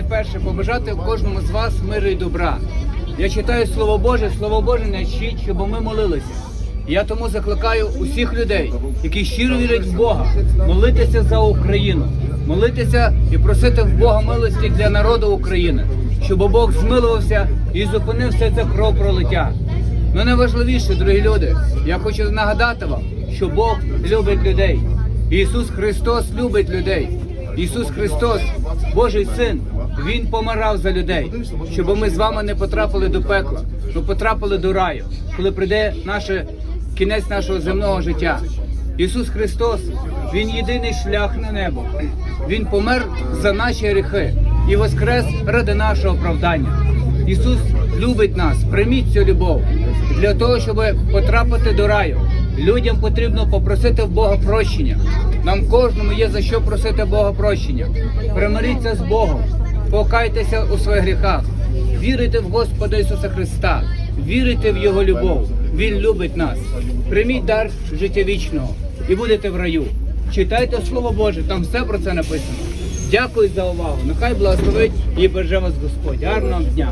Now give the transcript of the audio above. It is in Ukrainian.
найперше побажати кожному з вас миру і добра. Я читаю Слово Боже, Слово Боже не вчить, щоб ми молилися. Я тому закликаю усіх людей, які щиро вірять в Бога, молитися за Україну, молитися і просити в Бога милості для народу України, щоб Бог змилувався і зупинив все це кровопролиття. Ну найважливіше, дорогі люди, я хочу нагадати вам, що Бог любить людей. Ісус Христос любить людей. Ісус Христос, Божий Син, Він помирав за людей, щоб ми з вами не потрапили до пекла, ми потрапили до раю, коли прийде наше кінець нашого земного життя. Ісус Христос, Він єдиний шлях на небо. Він помер за наші гріхи і воскрес ради нашого оправдання. Ісус любить нас, прийміть цю любов для того, щоб потрапити до раю. Людям потрібно попросити в Бога прощення. Нам кожному є за що просити Бога прощення. Примиріться з Богом, покайтеся у своїх гріхах, вірите в Господа Ісуса Христа, вірите в Його любов. Він любить нас. Прийміть дар життя вічного і будете в раю. Читайте Слово Боже, там все про це написано. Дякую за увагу. Нехай благословить і береже вас Господь. Гарного дня.